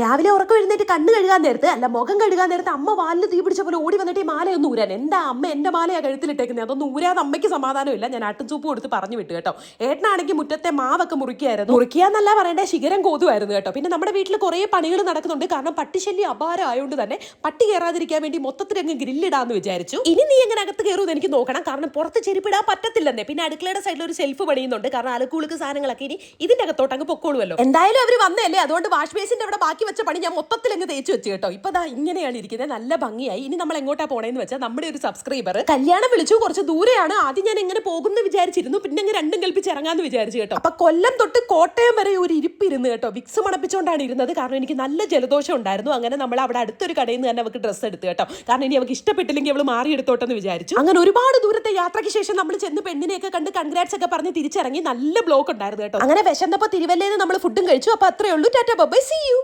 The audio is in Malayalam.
രാവിലെ ഉറക്കം എഴുന്നേറ്റ് കണ്ണ് കഴുകാൻ നേരത്ത് അല്ല മുഖം കഴുകാൻ നേരത്ത് അമ്മ വാലിൽ തീ പിടിച്ച പോലെ ഓടി വന്നിട്ട് ഈ മാലയൊന്നും ഊരാൻ. എന്താ അമ്മ എന്റെ മാലയാണ് കഴുത്തിലിട്ടേക്കുന്നത് അതൊന്നും ഊരാതെ അമ്മയ്ക്ക് സമാധാനമില്ല. ഞാൻ ആട്ടും ചൂപ്പ് കൊടുത്ത് പറഞ്ഞു വിട്ടു കേട്ടോ. ഏട്ടനാണെങ്കിൽ മുറ്റത്തെ മാവൊക്കെ മുറിക്കുകയായിരുന്നു മുറിക്കുകയെന്നല്ല പറയേണ്ട ശിഖരം കോതുമായിരുന്നു കേട്ടോ. പിന്നെ നമ്മുടെ വീട്ടിൽ കുറേ പണികൾ നടക്കുന്നുണ്ട്. കാരണം പട്ടിശല്യം അപാരം ആയതുകൊണ്ട് തന്നെ പട്ടി കയറാതിരിക്കാൻ വേണ്ടി മൊത്തത്തിൽ അങ്ങ് ഗ്രില്ലിടാന്ന് വിചാരിച്ചു. ഇനി നീ എങ്ങനെ അകത്ത് കയറുമെന്ന് എനിക്ക് നോക്കണം. കാരണം പുറത്ത് ചെരുപ്പിടാൻ പറ്റത്തില്ലെന്നേ. പിന്നെ അടുക്കളയുടെ സൈഡിൽ ഒരു സെൽഫ് പണിയുന്നുണ്ട്. കാരണം അലക്കുളുക്ക് സാധനങ്ങളൊക്കെ ഇനി ഇതിന്റെ അകത്തോട്ട് അങ്ങ് പൊക്കോളുമല്ലോ എന്തായാലും അവർ വന്നല്ലേ അതുകൊണ്ട് വാഷ് ബേസിന്റെ അവിടെ ബാക്കി വെച്ച പണി ഞാൻ മൊത്തത്തിൽ അങ്ങ് തേച്ച് വെച്ച് കേട്ടോ. ഇപ്പൊ ദാ ഇങ്ങനെയാണ് ഇരിക്കുന്നത്. നല്ല ഭംഗിയായി. ഇനി നമ്മൾ എങ്ങോട്ടാ പോണേന്ന് വെച്ചാൽ നമ്മുടെ ഒരു സബ്സ്ക്രൈബർ കല്യാണം വിളിച്ചു. കുറച്ച് ദൂരെയാണ്. ആദ്യം ഞാൻ എങ്ങനെ പോകുന്നു വിചാരിച്ചിരുന്നു. പിന്നെ അങ്ങ് രണ്ടും കൽപ്പിച്ച് ഇറങ്ങാന്ന് വിചാരിച്ചു കേട്ടോ. അപ്പൊ കൊല്ലം തൊട്ട് കോട്ടയം വരെ ഒരു ഇരിപ്പ് ഇരിപ്പിരുന്ന് കേട്ടോ. വിക്സ് മണപ്പിച്ചുകൊണ്ടാണ് ഇരുന്നത്. കാരണം എനിക്ക് നല്ല ജലദോഷം ഉണ്ടായിരുന്നു. അങ്ങനെ നമ്മൾ അവിടെ അടുത്തൊരു കടയിൽ നിന്ന് തന്നെ അവർക്ക് ഡ്രസ്സ് എടുത്ത് കേട്ടോ. കാരണം ഇനി അവർക്ക് ഇഷ്ടപ്പെട്ടില്ലെങ്കിൽ അവൾ മാറി എടുത്തോട്ടെന്ന് വിചാരിച്ചു. അങ്ങനെ ഒരുപാട് ദൂരത്തെ യാത്രയ്ക്ക് ശേഷം നമ്മൾ ചെന്ന് പെണ്ണിനെയൊക്കെ കണ്ട് കൺഗ്രാറ്റ്സ് ഒക്കെ പറഞ്ഞ് തിരിച്ചിറങ്ങി നല്ല ബ്ലോക്ക് ഉണ്ടായിരുന്നു കേട്ടോ. അങ്ങനെ വിശന്നപ്പോ തിരുവല്ലേന്ന് നമ്മൾ ഫുഡും കഴിച്ചു. അപ്പൊ അത്രേ ഉള്ളൂ. Tata by C U